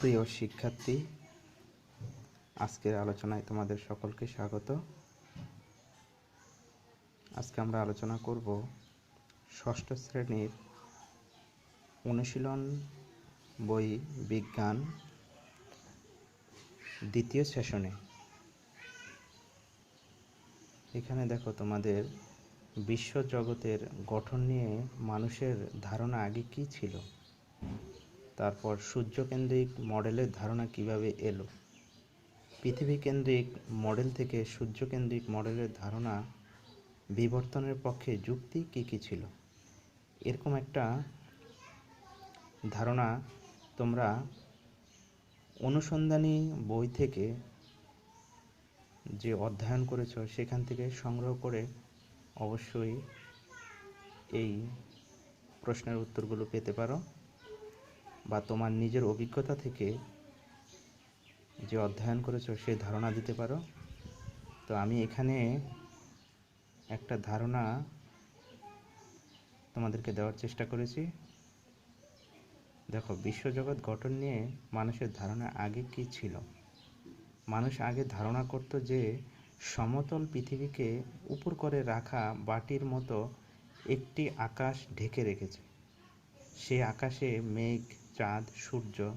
প্রিয় শিক্ষার্থী, আজকের আলোচনায় তোমাদের সকলকে স্বাগত। আজকে আমরা আলোচনা করব ষষ্ঠ শ্রেণির অনুশীলন বই বিজ্ঞান দ্বিতীয় সেশনে। এখানে দেখো তোমাদের বিশ্ব জগতের গঠন নিয়ে মানুষের ধারণা আগে কি ছিল? তারপর সূর্যকেন্দ্রিক মডেলের ধারণা কীভাবে এলো? পৃথিবী কেন্দ্রিক মডেল থেকে সূর্যকেন্দ্রিক মডেলের ধারণা বিবর্তনের পক্ষে যুক্তি কী কী ছিল? এরকম একটা ধারণা তোমরা অনুসন্ধানী বই থেকে যে অধ্যয়ন করেছ, সেখান থেকে সংগ্রহ করে অবশ্যই এই প্রশ্নের উত্তরগুলো পেতে পারো। বা তোমার নিজের অভিজ্ঞতা থেকে যে অধ্যয়ন করেছ, সেই ধারণা দিতে পারো। তো আমি এখানে একটা ধারণা তোমাদেরকে দেওয়ার চেষ্টা করেছি। দেখো, বিশ্বজগৎ গঠন নিয়ে মানুষের ধারণা আগে কি ছিল? মানুষ আগে ধারণা করত যে সমতল পৃথিবীকে উপর করে রাখা বাটির মতো একটি আকাশ ঢেকে রেখেছে। সে আকাশে মেঘ চাঁদ, সূর্য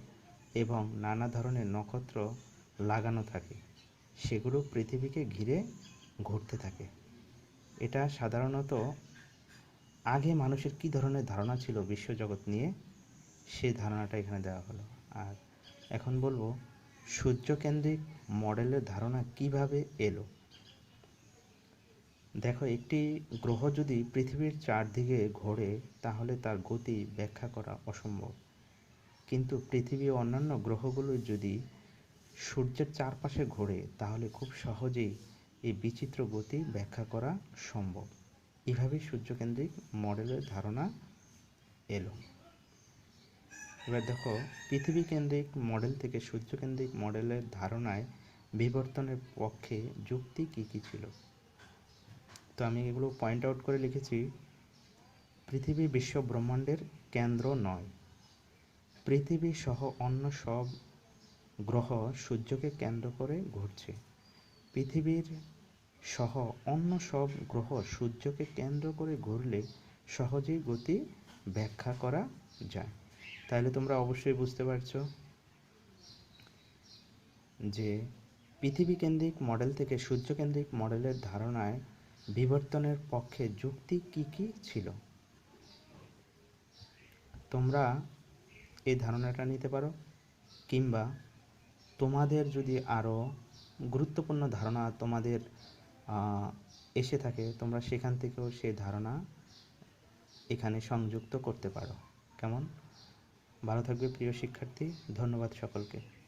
এবং নানা ধরনের নক্ষত্র লাগানো থাকে। সেগুলো পৃথিবীকে ঘিরে ঘুরতে থাকে। এটা সাধারণত আগে মানুষের কি ধরনের ধারণা ছিল বিশ্বজগৎ নিয়ে, সে ধারণাটা এখানে দেওয়া হলো। আর এখন বলব, সূর্যকেন্দ্রিক মডেলের ধারণা কীভাবে এলো? দেখো, একটি গ্রহ যদি পৃথিবীর চারদিকে ঘোরে, তাহলে তার গতি ব্যাখ্যা করা অসম্ভব। কিন্তু পৃথিবী অন্যান্য গ্রহগুলো যদি সূর্যের চারপাশে ঘোরে, তাহলে খুব সহজেই এই বিচিত্র গতি ব্যাখ্যা করা সম্ভব। এভাবেই সূর্যকেন্দ্রিক মডেলের ধারণা এলো। এবার দেখো পৃথিবী কেন্দ্রিক মডেল থেকে সূর্যকেন্দ্রিক মডেলের ধারণায় বিবর্তনের পক্ষে যুক্তি কী কী ছিল? তো আমি এগুলো পয়েন্ট আউট করে লিখেছি, পৃথিবী বিশ্ব ব্রহ্মাণ্ডের কেন্দ্র নয়। পৃথিবী সহ অন্য সব গ্রহ সূর্যকে কেন্দ্র করে ঘুরছে। পৃথিবীর সহ অন্য সব গ্রহ সূর্যকে কেন্দ্র করে ঘুরলে সহজেই গতি ব্যাখ্যা করা যায়। তাহলে তোমরা অবশ্যই বুঝতে পারছ যে পৃথিবী কেন্দ্রিক মডেল থেকে সূর্যকেন্দ্রিক মডেলের ধারণায় বিবর্তনের পক্ষে যুক্তি কি কি ছিল? তোমরা এই ধারণাটা নিতে পারো? কিংবা তোমাদের যদি আরও গুরুত্বপূর্ণ ধারণা তোমাদের এসে থাকে, তোমরা সেখান থেকেও সেই ধারণা এখানে সংযুক্ত করতে পারো। কেমন? ভালো থাকবে প্রিয় শিক্ষার্থী, ধন্যবাদ সকলকে।